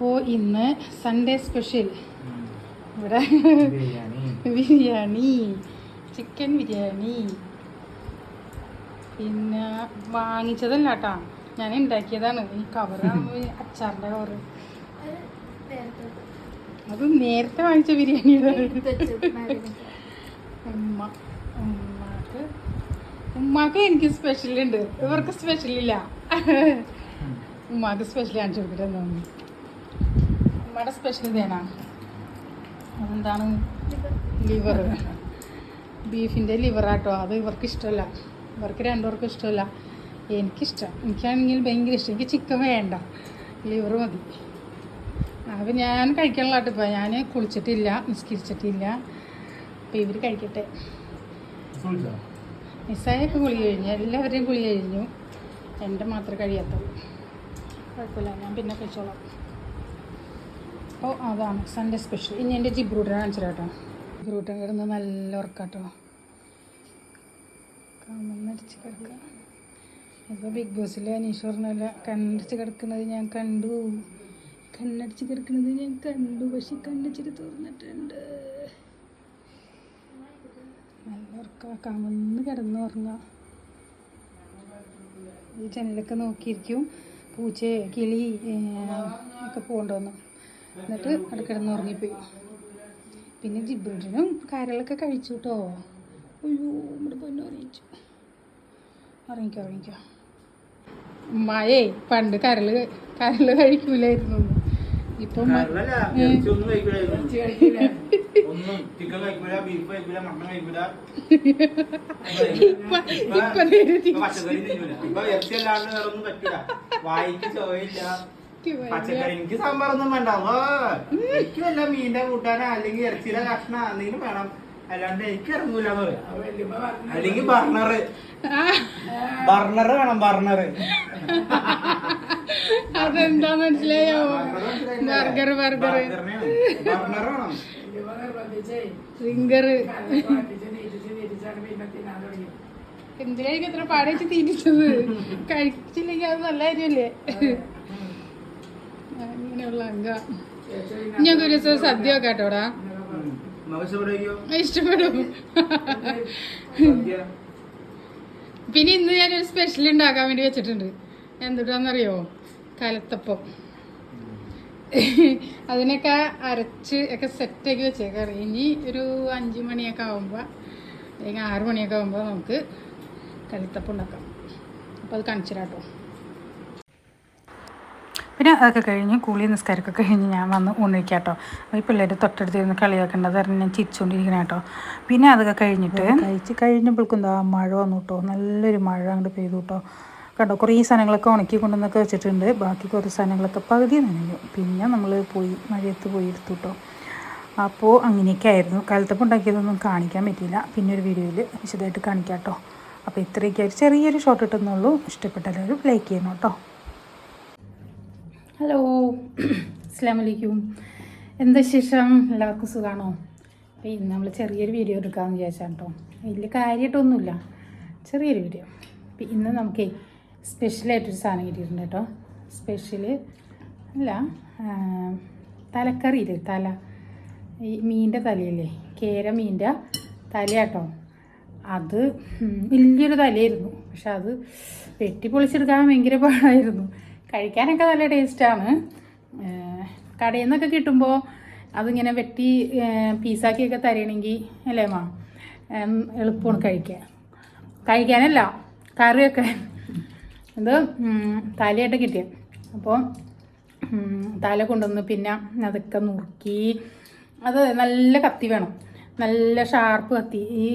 അപ്പോൾ ഇന്ന് Sunday special ഇവിടെ ബിരിയാണി. ചിക്കൻ ബിരിയാണി. പിന്നെ വാങ്ങിച്ചതല്ല കേട്ടാ ഞാൻ ഉണ്ടാക്കിയതാണ് ഈ കവറാണ് അച്ചാറിന്റെ കവറ് അത് നേരത്തെ വാങ്ങിച്ച ബിരിയാണി ഉമ്മ ഉമ്മാക്ക്. ഉമ്മാക്ക് എനിക്ക് സ്പെഷ്യൽ ഉണ്ട് ഇവർക്ക് സ്പെഷ്യൽ ഇല്ല. ഉമ്മാക്ക് സ്പെഷ്യൽ കാണിച്ചു കൊടുത്തിട്ട് എന്താ ഉമ്മയുടെ സ്പെഷ്യൽ ഇതേനാ അതെന്താണ്? ലിവർ ബീഫിന്റെ ലിവറാട്ടോ അത് ഇവർക്ക് ഇഷ്ടമല്ല. ഇവർക്ക് രണ്ടുപേർക്കും ഇഷ്ടമല്ല. എനിക്കിഷ്ടം. എനിക്കാണെങ്കിൽ ഭയങ്കര ഇഷ്ടം. എനിക്ക് ചിക്കൻ വേണ്ട. ലിവർ മതി. അപ്പം ഞാൻ കഴിക്കാനുള്ള ആട്ടിപ്പോൾ ഇപ്പോൾ ഞാൻ കുളിച്ചിട്ടില്ല നിസ്കരിച്ചിട്ടില്ല. അപ്പോൾ ഇവർ കഴിക്കട്ടെ. നിസ്സായൊക്കെ കുളി കഴിഞ്ഞു. എല്ലാവരുടെയും കുളി കഴിഞ്ഞു. എന്റെ മാത്രമേ കഴിയാത്തുള്ളൂ കുഴപ്പമില്ല. ഞാൻ പിന്നെ കഴിച്ചോളാം അപ്പോൾ അതാണ്. സൺഡേ സ്പെഷ്യൽ ഇനി എന്റെ ജിബ്രൂട്ടനെ കാണിച്ചു കേട്ടോ. ജിബ്രൂട്ടൻ കിടന്ന് നല്ല ഉറക്കാട്ടോ. കമ്മടിച്ച് കിടക്കുക ഇപ്പോൾ ബിഗ് ബോസിൽ അനീഷ് പറഞ്ഞല്ല കണ്ണടിച്ച് കിടക്കുന്നത് ഞാൻ കണ്ടു. കണ്ണടിച്ച് കിടക്കുന്നത് ഞാൻ കണ്ടു. പക്ഷെ കണ്ണിച്ചിട്ട് തുറന്നിട്ടുണ്ട്. നല്ല ഉറക്ക. കമന്ന് കിടന്ന് ഉറങ്ങുക ഈ ജനലൊക്കെ നോക്കിയിരിക്കും. പൂച്ച കിളി ഒക്കെ പോകണ്ടോന്ന്. എന്നിട്ട് അവിടെ കിടന്ന് ഉറങ്ങിപ്പോയി പിന്നെ ജിബ്രിനും കരളൊക്കെ കഴിച്ചു കേട്ടോ അയ്യോ നമ്മുടെ പൊന്നു അറിയിച്ചു. ഉറങ്ങിക്കോ ഉറങ്ങിക്കോ. ഉമ്മായേ പണ്ട് കരൾ കരൾ കഴിക്കൂലായിരുന്നു. ഇപ്പം ഇപ്പൊ- നേരെ വായിക്ക് ചോയില്ല പച്ചക്കറി എനിക്ക് സാമ്പാറൊന്നും വേണ്ട. എനിക്ക് വല്ല മീനിന്റെ കൂട്ടാനോ അല്ലെങ്കിൽ ഇറച്ചിയുടെ കഷ്ണം എന്തെങ്കിലും വേണം. അല്ലാണ്ട് എനിക്ക് ഇറങ്ങൂല അല്ലെങ്കിൽ ബർണർ ബർണർ വേണം ബർണർ അതെന്താ മനസ്സിലായോ? Burger burger. ബർണർ വേണം. സിംഗർ എന്തിനായിരിക്കും എത്ര പാടേച്ച് തിരിച്ചത്? കഴിച്ചില്ലെങ്കിൽ അത് നല്ല കാര്യമല്ലേ? അങ്ങനെയുള്ള അംഗ. ഞങ്ങൾക്ക് ഒരു ദിവസം സദ്യ ഒക്കെ കേട്ടോടാ ഇഷ്ടപ്പെടും. പിന്നെ ഇന്ന് ഞാനൊരു സ്പെഷ്യൽ ഉണ്ടാക്കാൻ വേണ്ടി വെച്ചിട്ടുണ്ട്. എന്തുട്ടാന്നറിയോ? കലത്തപ്പം. അതിനൊക്കെ അരച്ച് ഒക്കെ സെറ്റാക്കി വെച്ചേക്കാറ് ഇനി ഒരു അഞ്ച് മണിയൊക്കെ ആകുമ്പോൾ അല്ലെങ്കിൽ ആറ് മണിയൊക്കെ ആകുമ്പോൾ നമുക്ക് കലത്തപ്പം ഉണ്ടാക്കാം. അപ്പോൾ അത് കാണിച്ചു തരാം കേട്ടോ. പിന്നെ അതൊക്കെ കഴിഞ്ഞ് കുളി നിസ്കാരമൊക്കെ കഴിഞ്ഞ് ഞാൻ വന്ന് ഊണിരിക്കാം കേട്ടോ ഈ പിള്ളേർ തൊട്ടടുത്ത് ഇരുന്ന് കളിയാക്കേണ്ടത് അറിഞ്ഞ് ഞാൻ ചിരിച്ചുകൊണ്ടിരിക്കണം കേട്ടോ. പിന്നെ അതൊക്കെ കഴിഞ്ഞിട്ട് കഴിച്ച് കഴിഞ്ഞപ്പോഴേക്കും എന്താ മഴ വന്നു കേട്ടോ നല്ലൊരു മഴ അങ്ങോട്ട് പെയ്തു കേട്ടോ കണ്ടോ കുറേ സാധനങ്ങളൊക്കെ ഉണക്കി കൊണ്ടുവന്നൊക്കെ വെച്ചിട്ടുണ്ട്. ബാക്കി കുറേ സാധനങ്ങളൊക്കെ പകുതി നനഞ്ഞു. പിന്നെ നമ്മൾ പോയി മഴയത്ത് പോയി എടുത്തു കേട്ടോ അപ്പോൾ അങ്ങനെയൊക്കെ ആയിരുന്നു. കാലത്തപ്പം ഉണ്ടാക്കിയതൊന്നും കാണിക്കാൻ പറ്റിയില്ല. പിന്നെ ഒരു വീഡിയോയിൽ വിശദമായിട്ട് കാണിക്കാം കേട്ടോ. അപ്പോൾ ഇത്രയൊക്കെ ചെറിയൊരു ഷോട്ട് ഇട്ടെന്നുള്ളൂ. ഇഷ്ടപ്പെട്ട എല്ലാവരും ലൈക്ക് ചെയ്യണം കേട്ടോ. ഹലോ അസ്ലാമലൈക്കും എന്താ വിശേഷം? എല്ലാവർക്കും സുഖമാണോ ഇന്ന് നമ്മൾ ചെറിയൊരു വീഡിയോ എടുക്കാമെന്ന് വിചാരിച്ചാൽ കേട്ടോ വലിയ കാര്യമായിട്ടൊന്നുമില്ല ചെറിയൊരു വീഡിയോ അപ്പോൾ ഇന്ന് നമുക്ക് സ്പെഷ്യലായിട്ടൊരു സാധനം കിട്ടിയിട്ടുണ്ട് കേട്ടോ. സ്പെഷ്യൽ അല്ല തലക്കറിയില്ലേ തല. ഈ മീന്റെ തലയില്ലേ? കേര മീന്റെ തലയാട്ടോ. അത് വലിയൊരു തലയായിരുന്നു. പക്ഷെ അത് വെട്ടി പൊളിച്ചെടുക്കാൻ ഭയങ്കര പാടായിരുന്നു. കഴിക്കാനൊക്കെ നല്ല ടേസ്റ്റാണ് കടയിൽ നിന്നൊക്കെ കിട്ടുമ്പോൾ അതിങ്ങനെ വെട്ടി പീസാക്കിയൊക്കെ തരണമെങ്കിൽ അല്ലേ മാ? എളുപ്പമാണ് കഴിക്കാൻ. കഴിക്കാനല്ല കറിയൊക്കെ. ഇത് തലയായിട്ട് കിട്ടിയത് അപ്പോൾ തല കൊണ്ടുവന്ന് പിന്നെ അതൊക്കെ നുറുക്കി അത് നല്ല കത്തി വേണം. നല്ല ഷാർപ്പ് കത്തി. ഈ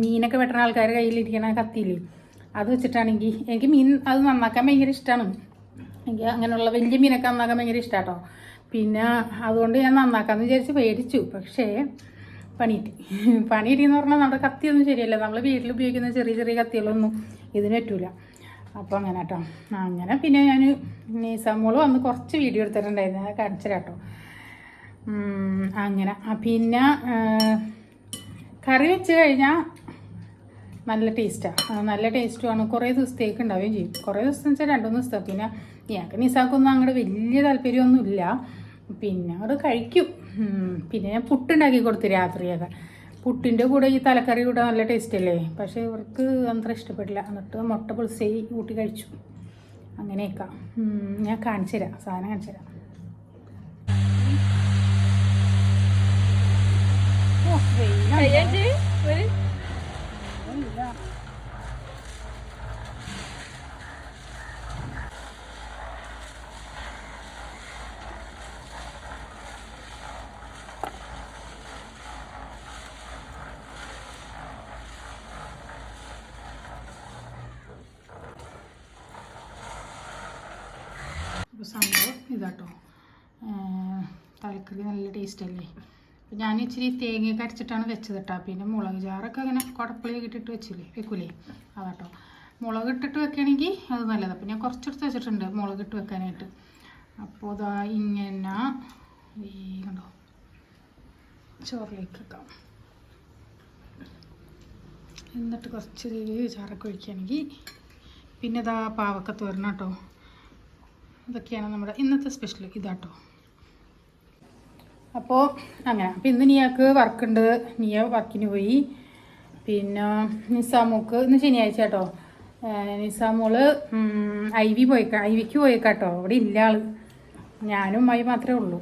മീനൊക്കെ വെട്ടുന്ന ആൾക്കാരുടെ കയ്യിലിരിക്കണ കത്തിയില്ലേ? അത് വെച്ചിട്ടാണെങ്കിൽ എനിക്ക് മീൻ അത് നന്നാക്കാൻ ഭയങ്കര ഇഷ്ടമാണ് എനിക്ക് അങ്ങനെയുള്ള വലിയ മീനൊക്കെ നന്നാക്കാൻ ഭയങ്കര ഇഷ്ടമാട്ടോ പിന്നെ അതുകൊണ്ട് ഞാൻ നന്നാക്കാമെന്ന് വിചാരിച്ച് പേടിച്ചു. പക്ഷേ പണിയിട്ടി. പണിയിട്ടി എന്ന് പറഞ്ഞാൽ നമ്മുടെ കത്തിയൊന്നും ശരിയല്ല. നമ്മൾ വീട്ടിൽ ഉപയോഗിക്കുന്ന ചെറിയ ചെറിയ കത്തികളൊന്നും ഇതിന് പറ്റൂല. അപ്പോൾ അങ്ങനെ കേട്ടോ അങ്ങനെ പിന്നെ ഞാൻ നീസാമോൾ വന്ന് കുറച്ച് വീഡിയോ എടുത്തിട്ടുണ്ടായിരുന്നു. അത് കാണിച്ചു കേട്ടോ അങ്ങനെ. പിന്നെ കറി വെച്ച് കഴിഞ്ഞാൽ നല്ല ടേസ്റ്റാണ് നല്ല ടേസ്റ്റുമാണ് കുറേ ദിവസത്തേക്ക് ഉണ്ടാവുകയും ചെയ്യും. കുറേ ദിവസം വെച്ചാൽ രണ്ടു മൂന്ന് പിന്നെ ഞങ്ങൾക്ക് നിസാക്കൊന്നും അങ്ങോട്ട് വലിയ താല്പര്യമൊന്നുമില്ല പിന്നെ അത് കഴിക്കും. പിന്നെ ഞാൻ പുട്ടുണ്ടാക്കി കൊടുത്തു രാത്രിയൊക്കെ. പുട്ടിന്റെ കൂടെ ഈ തലക്കറി കൂടെ നല്ല ടേസ്റ്റ് അല്ലേ? പക്ഷേ ഇവർക്ക് അത്ര ഇഷ്ടപ്പെട്ടില്ല എന്നിട്ട് മുട്ട പുളിസൈ കൂട്ടി കഴിച്ചു. അങ്ങനെയൊക്കെ. ഞാൻ കാണിച്ചു തരാം. സാധനം കാണിച്ചു തരാം. ഓ, അപ്പോൾ സംഭവം ഇതാട്ടോ. തലക്കറി നല്ല ടേസ്റ്റ് അല്ലേ? അപ്പോൾ ഞാൻ ഇച്ചിരി തേങ്ങയൊക്കെ അരച്ചിട്ടാണ് വെച്ചത് കേട്ടോ പിന്നെ മുളക് ചാറൊക്കെ അങ്ങനെ കുടപ്പുളിയൊക്കെ ഇട്ടിട്ട് വെച്ചില്ലേ വെക്കൂലേ? അതാട്ടോ. മുളക് ഇട്ടിട്ട് വെക്കുകയാണെങ്കിൽ അത് നല്ലതാണ് അപ്പോൾ ഞാൻ കുറച്ചെടുത്ത് വെച്ചിട്ടുണ്ട് മുളക് ഇട്ട് വെക്കാനായിട്ട്. അപ്പോൾ ഇതാ ഇങ്ങനെ ഈ കണ്ടോ? ചോറിലേക്ക് വെക്കാം. എന്നിട്ട് കുറച്ച് ചാറൊക്കെ ഒഴിക്കുകയാണെങ്കിൽ പിന്നെ ഇതാ പാവക്ക വരണം കേട്ടോ ഇതൊക്കെയാണ് നമ്മുടെ ഇന്നത്തെ സ്പെഷ്യൽ ഇതാട്ടോ. അപ്പോൾ അങ്ങനെ അപ്പോൾ ഇന്ന് നിയാക്ക് വർക്കുണ്ട്. നിയ വർക്കിന് പോയി. പിന്നെ നിസാമുക്ക് ഇന്ന് ശനിയാഴ്ച കേട്ടോ. നിസാമോൾ ഐ വി പോയേക്കാ ഐ വിക്ക് പോയേക്കാട്ടോ. അവിടെ ഇല്ല ആൾ. ഞാനും അമ്മായി മാത്രമേ ഉള്ളൂ.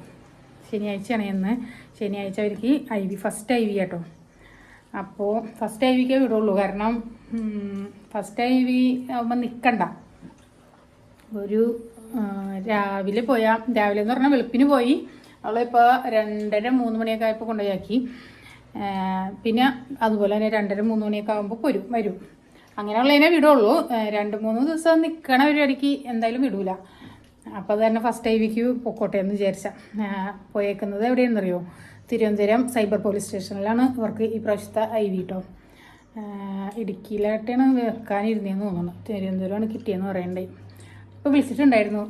ശനിയാഴ്ചയാണ് ഇന്ന്. ശനിയാഴ്ച അവർക്ക് I V first I V കേട്ടോ. അപ്പോൾ ഫസ്റ്റ് ഐ വിക്കേ വിടുള്ളൂ. കാരണം ഫസ്റ്റ് ഐ വി ആകുമ്പോൾ നിൽക്കണ്ട ഒരു രാവിലെ പോയാ രാവിലെ എന്ന് പറഞ്ഞാൽ വെളുപ്പിന് പോയി. അവളിപ്പോൾ രണ്ടര മൂന്ന് മണിയൊക്കെ ആയപ്പോൾ കൊണ്ടുപോയാക്കി പിന്നെ അതുപോലെ തന്നെ രണ്ടര മൂന്ന് മണിയൊക്കെ ആകുമ്പോൾ വരും. വരും അങ്ങനെയുള്ളതിനെ വിടുള്ളൂ. രണ്ട് മൂന്ന് ദിവസം നിൽക്കണ പരിപാടിക്ക് എന്തായാലും വിടൂല. അപ്പോൾ തന്നെ ഫസ്റ്റ് ഐ വിക്ക് പൊക്കോട്ടെ എന്ന് വിചാരിച്ച. പോയേക്കുന്നത് എവിടെയാണെന്നറിയോ? തിരുവനന്തപുരം സൈബർ പോലീസ് സ്റ്റേഷനിലാണ് ഇവർക്ക് ഈ പ്രാവശ്യത്തെ ഐ വി കേട്ടോ ഇടുക്കിയിലായിട്ടാണ് വെക്കാനിരുന്നതെന്ന് തോന്നുന്നു. തിരുവനന്തപുരമാണ് കിട്ടിയെന്ന് പറയണ്ടേ. ഇപ്പോൾ വിളിച്ചിട്ടുണ്ടായിരുന്നു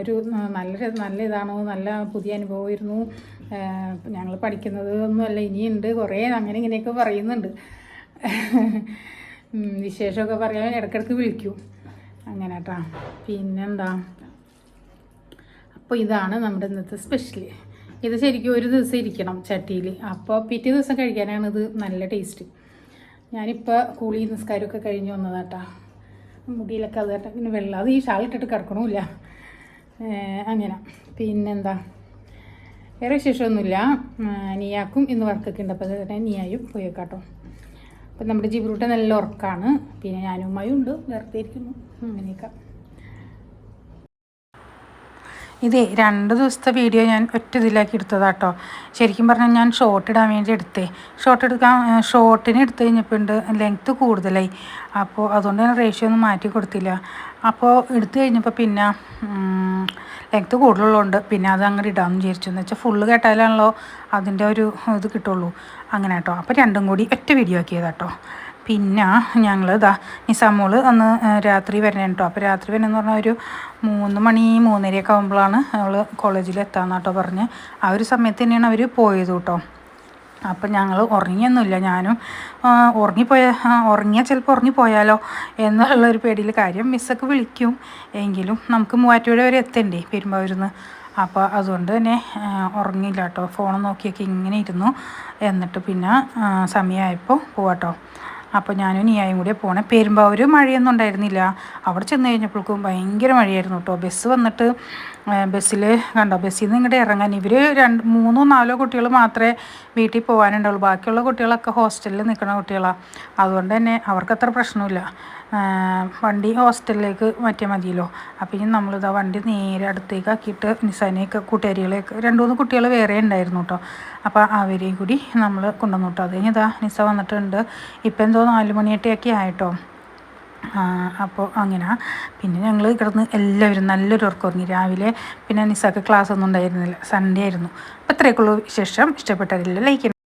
ഒരു നല്ല നല്ല ഇതാണോ നല്ല പുതിയ അനുഭവമായിരുന്നു ഞങ്ങൾ പഠിക്കുന്നത് ഒന്നുമല്ല ഇനിയുണ്ട് കുറേ അങ്ങനെ ഇങ്ങനെയൊക്കെ പറയുന്നുണ്ട്. വിശേഷമൊക്കെ പറയാൻ ഇടയ്ക്കിടയ്ക്ക് വിളിക്കും. അങ്ങനെ കേട്ടാ പിന്നെന്താ? അപ്പോൾ ഇതാണ് നമ്മുടെ ഇന്നത്തെ സ്പെഷ്യൽ ഇത് ശരിക്കും ഒരു ദിവസം ഇരിക്കണം ചട്ടിയിൽ അപ്പോൾ പിറ്റേ ദിവസം കഴിക്കാനാണ് ഇത് നല്ല ടേസ്റ്റ്. ഞാനിപ്പോൾ കൂളി നിസ്കാരമൊക്കെ കഴിഞ്ഞ് വന്നതാട്ടാ. മുടിയിലൊക്കെ അത് പിന്നെ വെള്ളം അത് ഈ ഷാളിട്ടിട്ട് കിടക്കണമില്ല അങ്ങനെ. പിന്നെന്താ? വേറെ വിശേഷമൊന്നുമില്ല. നീയാക്കും ഇന്ന് വർക്കൊക്കെ ഉണ്ട്. അപ്പോൾ അത് തന്നെ നിയായും പോയേക്കാട്ടോ. അപ്പം നമ്മുടെ ജിബ്രൂട്ട നല്ല ഉറക്കാണ്. പിന്നെ ഞാനും ഉമ്മയും ഉണ്ട്. വെറുതെ അങ്ങനെയൊക്കെ. ഇതേ രണ്ട് ദിവസത്തെ വീഡിയോ ഞാൻ ഒറ്റ ഇതിലാക്കി എടുത്തതാണ് കേട്ടോ ശരിക്കും പറഞ്ഞാൽ ഞാൻ ഷോർട്ട് ഇടാൻ വേണ്ടി എടുത്തേ. ഷോർട്ട് എടുക്കാൻ ഷോർട്ടിന് എടുത്തു കഴിഞ്ഞപ്പോൾ ഉണ്ട് ലെങ്ത്ത് കൂടുതലായി. അപ്പോൾ അതുകൊണ്ട് ഞാൻ റേഷ്യോ ഒന്നും മാറ്റി കൊടുത്തില്ല. അപ്പോൾ എടുത്തു കഴിഞ്ഞപ്പോൾ പിന്നെ ലെങ്ത്ത് കൂടുതലുള്ളതുകൊണ്ട് പിന്നെ അത് അങ്ങനെ ഇടാമെന്ന് വിചാരിച്ചു. എന്ന് വെച്ചാൽ ഫുള്ള് കേട്ടാലാണല്ലോ അതിന്റെ ഒരു ഇത് കിട്ടുള്ളൂ. അങ്ങനെ കേട്ടോ അപ്പോൾ രണ്ടും കൂടി ഒറ്റ വീഡിയോ ആക്കിയതാട്ടോ. പിന്നെ ഞങ്ങൾ ഇതാ നിസാമോൾ അന്ന് രാത്രി വരണേ കേട്ടോ അപ്പോൾ രാത്രി വരണം എന്ന് പറഞ്ഞാൽ ഒരു മൂന്ന് മണി മൂന്നരയൊക്കെ ആകുമ്പോഴാണ് അവൾ കോളേജിൽ എത്താന്ന് കേട്ടോ പറഞ്ഞ്. ആ ഒരു സമയത്ത് തന്നെയാണ് അവർ പോയത് കേട്ടോ അപ്പം ഞങ്ങൾ ഉറങ്ങിയൊന്നുമില്ല. ഞാനും ഉറങ്ങിപ്പോയ ഉറങ്ങിയാൽ ചിലപ്പോൾ ഉറങ്ങിപ്പോയാലോ എന്നുള്ളൊരു പേടിയിൽ കാര്യം മിസ്സൊക്കെ വിളിക്കും. എങ്കിലും നമുക്ക് മൂവാറ്റുപുഴ വരെ എത്തണ്ടേ പെരുമ്പാവൂരിന്ന്. അപ്പോൾ അതുകൊണ്ട് തന്നെ ഉറങ്ങിയില്ല കേട്ടോ ഫോൺ നോക്കിയൊക്കെ ഇങ്ങനെ ഇരുന്നു. എന്നിട്ട് പിന്നെ സമയമായപ്പോൾ പോവാട്ടോ അപ്പോൾ ഞാനും നീയായും കൂടെ പോണേ പെരുമ്പാവൂർ മഴയൊന്നും ഉണ്ടായിരുന്നില്ല അവിടെ ചെന്ന് കഴിഞ്ഞപ്പോഴേക്കും ഭയങ്കര മഴയായിരുന്നു കേട്ടോ. ബസ് വന്നിട്ട് ബസ്സിൽ കണ്ടോ? ബസ്സിൽ നിന്ന് ഇങ്ങോട്ട് ഇറങ്ങാൻ. ഇവർ രണ്ട് മൂന്നോ നാലോ കുട്ടികൾ മാത്രമേ വീട്ടിൽ പോകാനുണ്ടാവുള്ളൂ. ബാക്കിയുള്ള കുട്ടികളൊക്കെ ഹോസ്റ്റലിൽ നിൽക്കുന്ന കുട്ടികളാണ് അതുകൊണ്ട് തന്നെ അവർക്കത്ര പ്രശ്നമില്ല. വണ്ടി ഹോസ്റ്റലിലേക്ക് മാറ്റിയാൽ മതിയല്ലോ. അപ്പോൾ ഇനി നമ്മളിതാ വണ്ടി നേരെ അടുത്തേക്ക് ആക്കിയിട്ട് നിസാനെയൊക്കെ കൂട്ടുകാരികളെയൊക്കെ രണ്ട് മൂന്ന് കുട്ടികൾ വേറെ ഉണ്ടായിരുന്നു കേട്ടോ. അപ്പോൾ അവരെയും കൂടി നമ്മൾ കൊണ്ടുവന്നു കേട്ടോ. അത് ഇതാ നിസ വന്നിട്ടുണ്ട്. ഇപ്പം എന്തോ നാല് മണിയൊക്കെയൊക്കെ ആയിട്ടോ. അപ്പോൾ അങ്ങനെ. പിന്നെ ഞങ്ങൾ കിടന്ന് എല്ലാവരും നല്ലൊരു ഉറക്കം ഉറങ്ങി രാവിലെ പിന്നെ നിസാക്ക് ക്ലാസ് ഒന്നും ഉണ്ടായിരുന്നില്ല. സൺഡേ ആയിരുന്നു. അപ്പോൾ ഇത്രയൊക്കെയുള്ളൂ വിശേഷം. ഇഷ്ടപ്പെട്ടതില്ല ലൈക്ക്